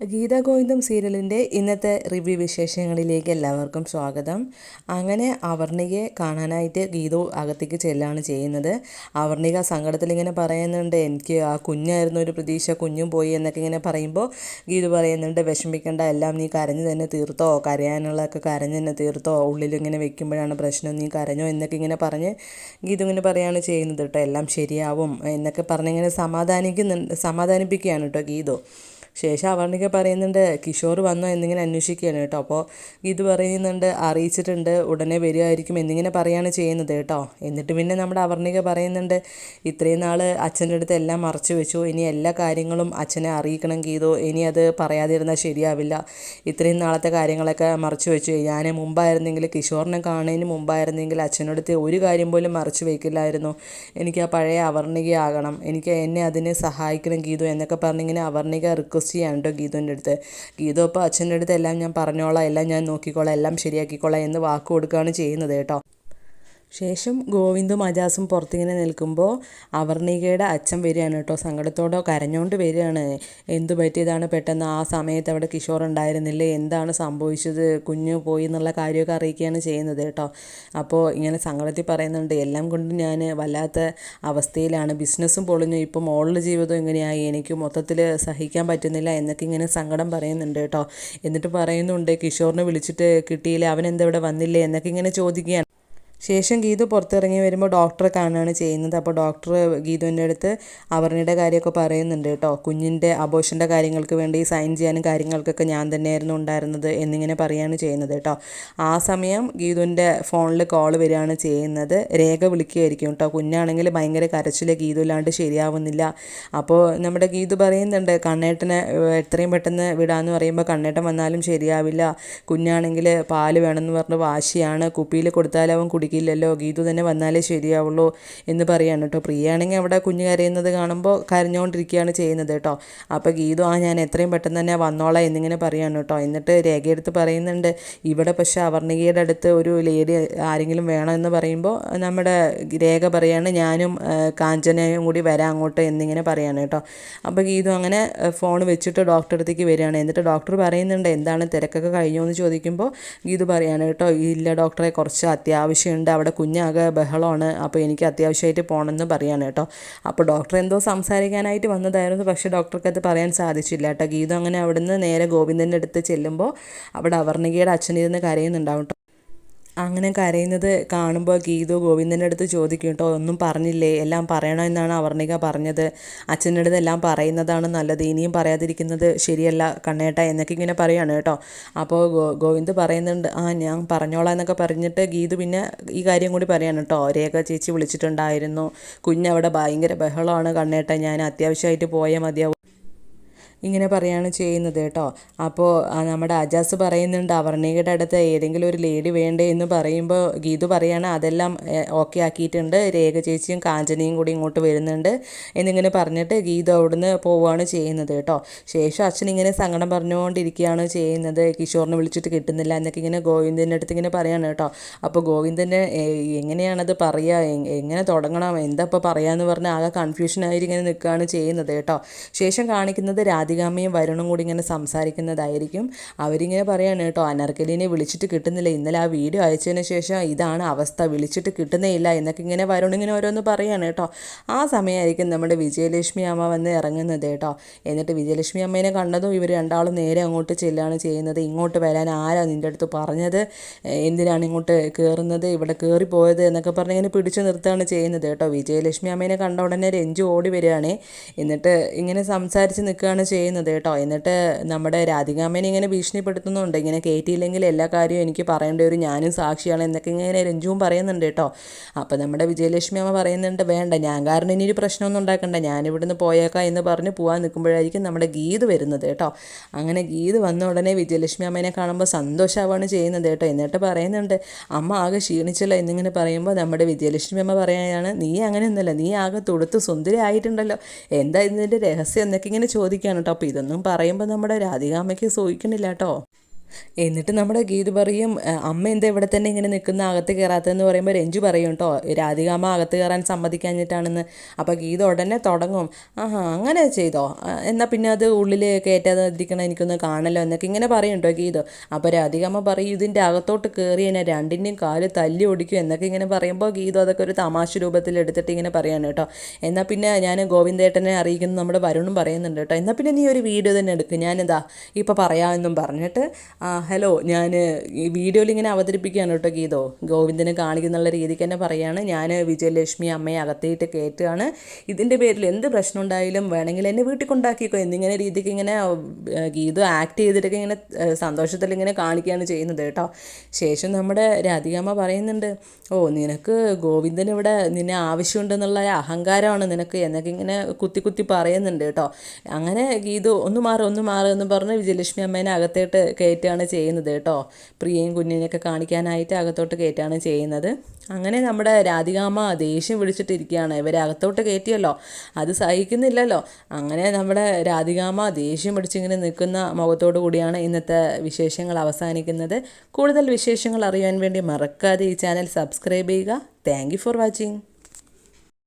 ഗീത ഗോവിന്ദം സീരിയലിന്റെ ഇന്നത്തെ റിവ്യൂ വിശേഷങ്ങളിലേക്ക് എല്ലാവർക്കും സ്വാഗതം. അങ്ങനെ അവർണികയെ കാണാനായിട്ട് ഗീതു അകത്തേക്ക് ചെല്ലാണ് ചെയ്യുന്നത്. അവർണിക സങ്കടത്തിൽ ഇങ്ങനെ പറയുന്നുണ്ട് എനിക്ക് ആ കുഞ്ഞായിരുന്നു ഒരു പ്രതീക്ഷ കുഞ്ഞും പോയി എന്നൊക്കെ ഇങ്ങനെ പറയുമ്പോൾ ഗീതു പറയുന്നുണ്ട് വിഷമിക്കേണ്ട എല്ലാം നീ കരഞ്ഞു തന്നെ തീർത്തോ? കരയാനുള്ളതൊക്കെ കരഞ്ഞു തന്നെ തീർത്തോ? ഉള്ളിലിങ്ങനെ വെക്കുമ്പോഴാണ് പ്രശ്നം നീ കരഞ്ഞോ? എന്നൊക്കെ ഇങ്ങനെ പറഞ്ഞ് ഗീതു ഇങ്ങനെ പറയുകയാണ് ചെയ്യുന്നത് കേട്ടോ. എല്ലാം ശരിയാവും എന്നൊക്കെ പറഞ്ഞിങ്ങനെ സമാധാനിക്കുന്നുണ്ട് സമാധാനിപ്പിക്കുകയാണ് കേട്ടോ ഗീതു. ശേഷം അവർണിക പറയുന്നുണ്ട് കിഷോർ വന്നോ എന്നിങ്ങനെ അന്വേഷിക്കുകയാണ് കേട്ടോ. അപ്പോൾ ഇത് പറയുന്നുണ്ട് അറിയിച്ചിട്ടുണ്ട് ഉടനെ വരികയായിരിക്കും എന്നിങ്ങനെ പറയുകയാണ് ചെയ്യുന്നത് കേട്ടോ. എന്നിട്ട് പിന്നെ നമ്മുടെ അവർണിക പറയുന്നുണ്ട് ഇത്രയും നാൾ അച്ഛന്റെ അടുത്ത് എല്ലാം മറച്ചു വെച്ചു. ഇനി എല്ലാ കാര്യങ്ങളും അച്ഛനെ അറിയിക്കണം ഗീതോ. ഇനി അത് പറയാതിരുന്നാൽ ശരിയാവില്ല. ഇത്രയും നാളത്തെ കാര്യങ്ങളൊക്കെ മറച്ചു വെച്ചു. ഞാൻ മുമ്പായിരുന്നെങ്കിൽ കിഷോറിനെ കാണുന്നതിന് മുമ്പായിരുന്നെങ്കിൽ അച്ഛനടുത്ത് ഒരു കാര്യം പോലും മറച്ചു വയ്ക്കില്ലായിരുന്നു എനിക്ക് ആ പഴയ അവർണികയാകണം. എനിക്ക് എന്നെ അതിനെ സഹായിക്കണം ഗീതു എന്നൊക്കെ പറഞ്ഞിങ്ങനെ അവർണിക റിക്വസ്റ്റ് ചെയ്യാണ് കേട്ടോ ഗീതുവിന്റെ അടുത്ത്? ഗീതു അപ്പോൾ അച്ഛന്റെ അടുത്ത് എല്ലാം ഞാൻ പറഞ്ഞോളാം എല്ലാം ഞാൻ നോക്കിക്കോളാം എല്ലാം ശരിയാക്കിക്കോളാം എന്ന് വാക്ക് കൊടുക്കുകയാണ് ചെയ്യുന്നത് കേട്ടോ. ശേഷം ഗോവിന്ദും അജാസും പുറത്തിങ്ങനെ നിൽക്കുമ്പോൾ അവർണികയുടെ അച്ഛൻ വരികയാണ് കേട്ടോ. സങ്കടത്തോടെ കരഞ്ഞുകൊണ്ട് വരികയാണ്. എന്തു പറ്റിയതാണ് പെട്ടെന്ന്? ആ സമയത്ത് അവിടെ കിഷോർ ഉണ്ടായിരുന്നില്ലേ? എന്താണ് സംഭവിച്ചത്? കുഞ്ഞു പോയി എന്നുള്ള കാര്യമൊക്കെ അറിയിക്കുകയാണ് ചെയ്യുന്നത് കേട്ടോ. അപ്പോൾ ഇങ്ങനെ സങ്കടത്തിൽ പറയുന്നുണ്ട് എല്ലാം കൊണ്ട് ഞാൻ വല്ലാത്ത അവസ്ഥയിലാണ്. ബിസിനസ്സും പൊളിഞ്ഞു. ഇപ്പോൾ മോളുടെ ജീവിതം ഇങ്ങനെയായി. എനിക്ക് മൊത്തത്തിൽ സഹിക്കാൻ പറ്റുന്നില്ല എന്നൊക്കെ ഇങ്ങനെ സങ്കടം പറയുന്നുണ്ട് കേട്ടോ. എന്നിട്ട് പറയുന്നുണ്ട് കിഷോറിനെ വിളിച്ചിട്ട് കിട്ടിയില്ല? അവൻ എന്താ ഇവിടെ വന്നില്ലേ? എന്നൊക്കെ ഇങ്ങനെ ചോദിക്കുകയാണ്. ശേഷം ഗീതു പുറത്തിറങ്ങി വരുമ്പോൾ ഡോക്ടറെ കാണുകയാണ് ചെയ്യുന്നത്. അപ്പോൾ ഡോക്ടർ ഗീതുവിന്റെ അടുത്ത് അവർണിയുടെ കാര്യമൊക്കെ പറയുന്നുണ്ട് കേട്ടോ. കുഞ്ഞിന്റെ അബോഷന്റെ കാര്യങ്ങൾക്ക് വേണ്ടി സൈൻ ചെയ്യാനും കാര്യങ്ങൾക്കൊക്കെ ഞാൻ തന്നെയായിരുന്നു ഉണ്ടായിരുന്നത് എന്നിങ്ങനെ പറയുകയാണ് ചെയ്യുന്നത് കേട്ടോ. ആ സമയം ഗീതുവിന്റെ ഫോണിൽ കോൾ വരികയാണ് ചെയ്യുന്നത്. രേഖ വിളിക്കുകയായിരിക്കും കേട്ടോ. കുഞ്ഞാണെങ്കിൽ ഭയങ്കര കരച്ചിൽ ഗീതു ഇല്ലാണ്ട് ശരിയാവുന്നില്ല. അപ്പോൾ നമ്മുടെ ഗീതു പറയുന്നുണ്ട് കണ്ണേട്ടനെ എത്രയും പെട്ടെന്ന് വിടാമെന്ന് പറയുമ്പോൾ കണ്ണേട്ടൻ വന്നാലും ശരിയാവില്ല. കുഞ്ഞാണെങ്കിൽ പാൽ വേണമെന്ന് പറഞ്ഞ് വാശിയാണ്. കുപ്പിയിൽ കൊടുത്താലും അവൻ കുടിക്കില്ലല്ലോ ഗീതു തന്നെ വന്നാലേ ശരിയാവുള്ളൂ എന്ന് പറയാണ് കേട്ടോ. പ്രിയാണെങ്കിൽ അവിടെ കുഞ്ഞ് കരയുന്നത് കാണുമ്പോൾ കരഞ്ഞുകൊണ്ടിരിക്കുകയാണ് ചെയ്യുന്നത് കേട്ടോ. അപ്പോൾ ഗീതു ആ ഞാൻ എത്രയും പെട്ടെന്ന് തന്നെ വന്നോളാം എന്നിങ്ങനെ പറയാണ് കേട്ടോ. എന്നിട്ട് രേഖയെടുത്ത് പറയുന്നുണ്ട് ഇവിടെ പക്ഷേ അവർണികയുടെ അടുത്ത് ഒരു ലേഡി ആരെങ്കിലും വേണമെന്ന് പറയുമ്പോൾ നമ്മുടെ രേഖ പറയാണ് ഞാനും കാഞ്ചനയും കൂടി വരാം അങ്ങോട്ട് എന്നിങ്ങനെ പറയാണ് കേട്ടോ. അപ്പോൾ ഗീതു അങ്ങനെ ഫോൺ വെച്ചിട്ട് ഡോക്ടറെ അടുത്തേക്ക് വരികയാണ്. എന്നിട്ട് ഡോക്ടർ പറയുന്നുണ്ട് എന്താണ് തിരക്കൊക്കെ കഴിഞ്ഞോ എന്ന് ചോദിക്കുമ്പോൾ ഗീതു പറയാണ് കേട്ടോ ഇല്ല ഡോക്ടറെ കുറച്ച് അത്യാവശ്യമുണ്ട് അവിടെ കുഞ്ഞാകെ ബഹളമാണ്. അപ്പോൾ എനിക്ക് അത്യാവശ്യമായിട്ട് പോകണമെന്ന് പറയാണ് കേട്ടോ. അപ്പോൾ ഡോക്ടർ എന്തോ സംസാരിക്കാനായിട്ട് വന്നതായിരുന്നു. പക്ഷേ ഡോക്ടർക്ക് അത് പറയാൻ സാധിച്ചില്ല കേട്ടോ. ഗീതം അങ്ങനെ അവിടുന്ന് നേരെ ഗോവിന്ദന്റെ അടുത്ത് ചെല്ലുമ്പോൾ അവിടെ അവർണികയുടെ അച്ഛനിരുന്ന് കരയുന്നുണ്ടാവും അങ്ങനെ കരയുന്നത് കാണുമ്പോൾ ഗീതു ഗോവിന്ദന്റെ അടുത്ത് ചോദിക്കും കേട്ടോ ഒന്നും പറഞ്ഞില്ലേ? എല്ലാം പറയണമെന്നാണ് അവർണിക പറഞ്ഞത്. അച്ഛന്റെ അടുത്ത് എല്ലാം പറയുന്നതാണ് നല്ലത്. ഇനിയും പറയാതിരിക്കുന്നത് ശരിയല്ല കണ്ണേട്ട എന്നൊക്കെ ഇങ്ങനെ പറയാണ് കേട്ടോ. അപ്പോൾ ഗോ ഗോവിന്ദ് പറയുന്നുണ്ട് ആ ഞാൻ പറഞ്ഞോളാം എന്നൊക്കെ പറഞ്ഞിട്ട് ഗീതു പിന്നെ ഈ കാര്യം കൂടി പറയാണ് കേട്ടോ രേഖ ചേച്ചി വിളിച്ചിട്ടുണ്ടായിരുന്നു. കുഞ്ഞവിടെ ഭയങ്കര ബഹളമാണ് കണ്ണേട്ട. ഞാൻ അത്യാവശ്യമായിട്ട് പോയാൽ മതിയാവും. ഇങ്ങനെ പറയാണ് ചെയ്യുന്നത് കേട്ടോ. അപ്പോൾ നമ്മുടെ അജാസ് പറയുന്നുണ്ട് അവർണികയുടെ അടുത്ത് ഏതെങ്കിലും ഒരു ലേഡി വേണ്ടേ എന്ന് പറയുമ്പോൾ ഗീതു പറയാണ് അതെല്ലാം ഓക്കെ ആക്കിയിട്ടുണ്ട്. രേഖ ചേച്ചിയും കാഞ്ചനയും കൂടി ഇങ്ങോട്ട് വരുന്നുണ്ട് എന്നിങ്ങനെ പറഞ്ഞിട്ട് ഗീതു അവിടുന്ന് പോവുകയാണ് ചെയ്യുന്നത് കേട്ടോ. ശേഷം അച്ഛൻ ഇങ്ങനെ സങ്കടം പറഞ്ഞുകൊണ്ടിരിക്കുകയാണ് ചെയ്യുന്നത്. കിഷോറിനെ വിളിച്ചിട്ട് കിട്ടുന്നില്ല എന്നൊക്കെ ഇങ്ങനെ ഗോവിന്ദന്റെ അടുത്ത് ഇങ്ങനെ പറയാണ് കേട്ടോ. അപ്പോൾ ഗോവിന്ദന്റെ എങ്ങനെയാണത് പറയുക എങ്ങനെ തുടങ്ങണം എന്താ ഇപ്പോൾ പറയാമെന്ന് പറഞ്ഞാൽ ആകെ കൺഫ്യൂഷനായിട്ട് ഇങ്ങനെ നിൽക്കുകയാണ് ചെയ്യുന്നത് കേട്ടോ. ശേഷം കാണിക്കുന്നത് രാധികാമ്മയും വരുണും കൂടി ഇങ്ങനെ സംസാരിക്കുന്നതായിരിക്കും. അവരിങ്ങനെ പറയാണ് കേട്ടോ അനർക്കലിനെ വിളിച്ചിട്ട് കിട്ടുന്നില്ല. ഇന്നലെ ആ വീഡിയോ അയച്ചതിന് ശേഷം ഇതാണ് അവസ്ഥ. വിളിച്ചിട്ട് കിട്ടുന്നേ ഇല്ല എന്നൊക്കെ ഇങ്ങനെ വരുൺ ഇങ്ങനെ ഓരോന്ന് പറയാണ് കേട്ടോ. ആ സമയമായിരിക്കും നമ്മുടെ വിജയലക്ഷ്മി അമ്മ വന്ന് ഇറങ്ങുന്നത് കേട്ടോ. എന്നിട്ട് വിജയലക്ഷ്മി അമ്മേനെ കണ്ടതും ഇവർ രണ്ടാളും നേരെ അങ്ങോട്ട് ചെല്ലുകയാണ് ചെയ്യുന്നത്. ഇങ്ങോട്ട് വരാൻ ആരാ നിന്റെ അടുത്ത് പറഞ്ഞത്? എന്തിനാണ് ഇങ്ങോട്ട് കയറുന്നത് ഇവിടെ കയറിപ്പോയത് എന്നൊക്കെ പറഞ്ഞ് ഇങ്ങനെ പിടിച്ചു നിർത്തുകയാണ് ചെയ്യുന്നത് കേട്ടോ. വിജയലക്ഷ്മി അമ്മേനെ കണ്ട ഉടനെ രഞ്ജു ഓടി വരികയാണ്. എന്നിട്ട് ഇങ്ങനെ സംസാരിച്ച് നിൽക്കുകയാണ് കേട്ടോ. എന്നിട്ട് നമ്മുടെ രാധികാമ്മേനെ ഇങ്ങനെ ഭീഷണിപ്പെടുത്തുന്നുണ്ട്. ഇങ്ങനെ കയറ്റിയില്ലെങ്കിൽ എല്ലാ കാര്യവും എനിക്ക് പറയേണ്ട ഒരു ഞാനും സാക്ഷിയാണ് എന്നൊക്കെ ഇങ്ങനെ രഞ്ജുവും പറയുന്നുണ്ട് കേട്ടോ. അപ്പോൾ നമ്മുടെ വിജയലക്ഷ്മി അമ്മ പറയുന്നുണ്ട് വേണ്ട ഞാൻ കാരണം ഇനി ഒരു പ്രശ്നമൊന്നും ഉണ്ടാക്കണ്ട. ഞാനിവിടുന്ന് പോയേക്കാം എന്ന് പറഞ്ഞ് പോകാൻ നിൽക്കുമ്പോഴായിരിക്കും നമ്മുടെ ഗീത് വരുന്നത് കേട്ടോ. അങ്ങനെ ഗീത് വന്ന ഉടനെ വിജയലക്ഷ്മി അമ്മേനെ കാണുമ്പോൾ സന്തോഷമാവാണ് ചെയ്യുന്നത് കേട്ടോ. എന്നിട്ട് പറയുന്നുണ്ട് അമ്മ ആകെ ക്ഷീണിച്ചല്ലോ എന്നിങ്ങനെ പറയുമ്പോൾ നമ്മുടെ വിജയലക്ഷ്മി അമ്മ പറയാനാണ് നീ അങ്ങനെയൊന്നുമല്ല നീ ആകെ തൊടുത്ത് സുന്ദരി ആയിട്ടുണ്ടല്ലോ എന്താ ഇതിന്റെ രഹസ്യം എന്നൊക്കെ ഇങ്ങനെ ചോദിക്കുകയാണ് കേട്ടോ അപ്പോൾ ഇതൊന്നും പറയുമ്പോൾ നമ്മുടെ രാധികാമ്മയ്ക്ക് സൂഹിക്കണില്ല കേട്ടോ. എന്നിട്ട് നമ്മുടെ ഗീത് പറയും "ആ, അമ്മ എന്താ ഇവിടെ തന്നെ ഇങ്ങനെ നിൽക്കുന്ന അകത്ത് കയറാത്തതെന്ന് പറയുമ്പോൾ രഞ്ജു പറയും കേട്ടോ രാധികാമ്മ അകത്ത് കയറാൻ സമ്മതിക്കാഞ്ഞിട്ടാണെന്ന്. അപ്പോൾ ഗീത ഉടനെ തുടങ്ങും ആഹാ അങ്ങനെ ചെയ്തോ? എന്നാൽ പിന്നെ അത് ഉള്ളിൽ കയറ്റാതിരിക്കണം എനിക്കൊന്ന് കാണല്ലോ എന്നൊക്കെ ഇങ്ങനെ പറയും കേട്ടോ ഗീത. അപ്പോൾ രാധികാമ്മ പറയും ഇതിന്റെ അകത്തോട്ട് കയറി എന്നെ രണ്ടിന്റെയും കാൽ തല്ലി ഒടിക്കും എന്നൊക്കെ ഇങ്ങനെ പറയുമ്പോൾ ഗീത അതൊക്കെ ഒരു തമാശ രൂപത്തിൽ എടുത്തിട്ട് ഇങ്ങനെ പറയാണ് കേട്ടോ എന്നാൽ പിന്നെ ഞാൻ ഗോവിന്ദേട്ടനെ അറിയിക്കുന്നു നമ്മുടെ വരുണും പറയുന്നുണ്ട് കേട്ടോ എന്നാൽ പിന്നെ നീ ഒരു വീഡിയോ തന്നെ എടുക്കും ഞാനെന്താ ഇപ്പോൾ പറയാമെന്നും പറഞ്ഞിട്ട് ആ ഹലോ ഞാൻ ഈ വീഡിയോയിൽ ഇങ്ങനെ അവതരിപ്പിക്കുകയാണ് കേട്ടോ ഗീതോ. ഗോവിന്ദനെ കാണിക്കുന്നുള്ള രീതിക്ക് തന്നെ പറയാണ്. ഞാൻ വിജയലക്ഷ്മി അമ്മയെ അകത്തേറ്റ് കയറ്റുകയാണ്. ഇതിന്റെ പേരിൽ എന്ത് പ്രശ്നം ഉണ്ടായാലും വേണമെങ്കിൽ എന്നെ വീട്ടിൽ കൊണ്ടാക്കിക്കോ എന്നിങ്ങനെ രീതിക്ക് ഇങ്ങനെ ഗീത ആക്ട് ചെയ്തിട്ടൊക്കെ ഇങ്ങനെ സന്തോഷത്തിൽ ഇങ്ങനെ കാണിക്കുകയാണ് ചെയ്യുന്നത് കേട്ടോ. ശേഷം നമ്മുടെ രാധികാമ്മ പറയുന്നുണ്ട് ഓ നിനക്ക് ഗോവിന്ദൻ ഇവിടെ നിന്നെ ആവശ്യമുണ്ടെന്നുള്ള അഹങ്കാരമാണ് നിനക്ക് എന്നൊക്കെ ഇങ്ങനെ കുത്തി കുത്തി പറയുന്നുണ്ട് കേട്ടോ. അങ്ങനെ ഗീതു ഒന്ന് മാറ് ഒന്ന് മാറ് എന്ന് പറഞ്ഞ് വിജയലക്ഷ്മി അമ്മേനെ അകത്തേട്ട് കയറ്റുകയാണ് ചെയ്യുന്നത് കേട്ടോ. പ്രിയയും കുഞ്ഞിനെയൊക്കെ കാണിക്കാനായിട്ട് അകത്തോട്ട് കയറ്റുകയാണ് ചെയ്യുന്നത്. അങ്ങനെ നമ്മുടെ രാധികാമ്മ ദേഷ്യം വിളിച്ചിട്ടിരിക്കുകയാണ് ഇവരെ അകത്തോട്ട് കയറ്റിയല്ലോ. അത് സഹിക്കുന്നില്ലല്ലോ. അങ്ങനെ നമ്മുടെ രാധികാമ്മ ദേഷ്യം പിടിച്ചിങ്ങനെ നിൽക്കുന്ന മുഖത്തോടു കൂടിയാണ് ഇന്നത്തെ വിശേഷങ്ങൾ അവസാനിക്കുന്നത്. കൂടുതൽ വിശേഷങ്ങൾ അറിയാൻ വേണ്ടി മറക്കാതെ ഈ ചാനൽ സബ്സ്ക്രൈബ് ചെയ്യുക. Thank for watching.